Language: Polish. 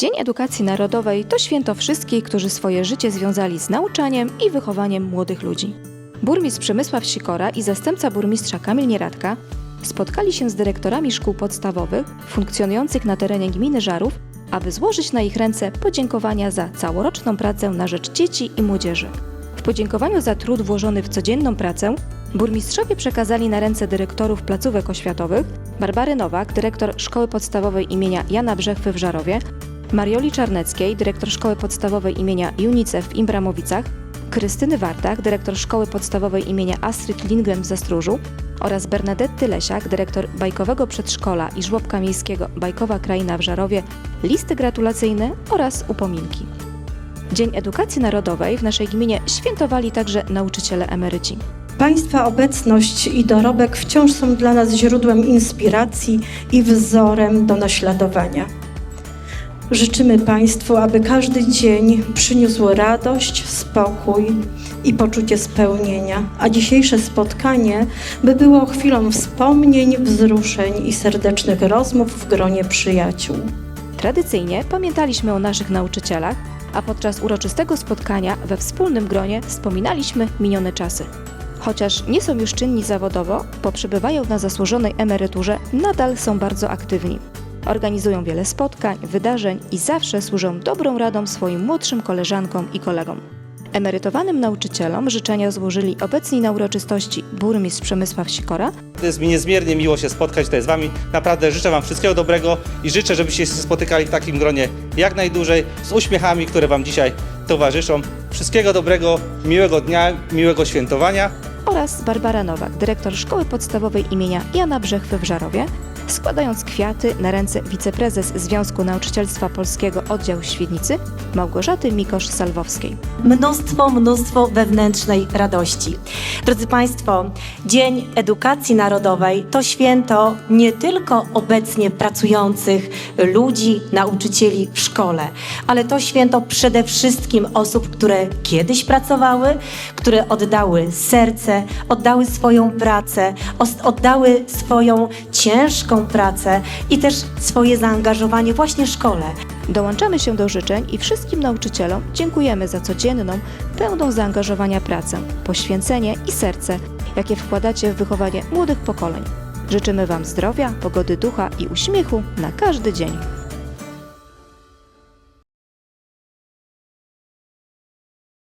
Dzień Edukacji Narodowej to święto wszystkich, którzy swoje życie związali z nauczaniem i wychowaniem młodych ludzi. Burmistrz Przemysław Sikora i zastępca burmistrza Kamil Nieradka spotkali się z dyrektorami szkół podstawowych funkcjonujących na terenie gminy Żarów, aby złożyć na ich ręce podziękowania za całoroczną pracę na rzecz dzieci i młodzieży. W podziękowaniu za trud włożony w codzienną pracę burmistrzowie przekazali na ręce dyrektorów placówek oświatowych Barbary Nowak, dyrektor Szkoły Podstawowej imienia Jana Brzechwy w Żarowie, Marioli Czarneckiej, dyrektor Szkoły Podstawowej imienia UNICEF w Imbramowicach, Krystyny Wartach, dyrektor Szkoły Podstawowej imienia Astrid Lindgren w Zastróżu oraz Bernadetty Lesiak, dyrektor Bajkowego Przedszkola i Żłobka Miejskiego Bajkowa Kraina w Żarowie, listy gratulacyjne oraz upominki. Dzień Edukacji Narodowej w naszej gminie świętowali także nauczyciele emeryci. Państwa obecność i dorobek wciąż są dla nas źródłem inspiracji i wzorem do naśladowania. Życzymy Państwu, aby każdy dzień przyniósł radość, spokój i poczucie spełnienia, a dzisiejsze spotkanie by było chwilą wspomnień, wzruszeń i serdecznych rozmów w gronie przyjaciół. Tradycyjnie pamiętaliśmy o naszych nauczycielach, a podczas uroczystego spotkania we wspólnym gronie wspominaliśmy minione czasy. Chociaż nie są już czynni zawodowo, przebywają na zasłużonej emeryturze, nadal są bardzo aktywni. Organizują wiele spotkań, wydarzeń i zawsze służą dobrą radą swoim młodszym koleżankom i kolegom. Emerytowanym nauczycielom życzenia złożyli obecni na uroczystości burmistrz Przemysław Sikora Jest mi niezmiernie miło się spotkać tutaj z Wami. Naprawdę życzę Wam wszystkiego dobrego i życzę, żebyście się spotykali w takim gronie jak najdłużej, z uśmiechami, które Wam dzisiaj towarzyszą. Wszystkiego dobrego, miłego dnia, miłego świętowania. oraz Barbara Nowak, dyrektor Szkoły Podstawowej imienia Jana Brzechwy w Żarowie, składając na ręce wiceprezes Związku Nauczycielstwa Polskiego Oddział Świdnicy Małgorzaty Mikosz-Salwowskiej. mnóstwo, mnóstwo wewnętrznej radości. Drodzy Państwo, Dzień Edukacji Narodowej to święto nie tylko obecnie pracujących ludzi, nauczycieli w szkole, ale to święto przede wszystkim osób, które kiedyś pracowały, które oddały serce, oddały swoją pracę, oddały swoją ciężką pracę i też swoje zaangażowanie właśnie szkole. Dołączamy się do życzeń i wszystkim nauczycielom dziękujemy za codzienną, pełną zaangażowania pracę, poświęcenie i serce, jakie wkładacie w wychowanie młodych pokoleń. Życzymy Wam zdrowia, pogody ducha i uśmiechu na każdy dzień.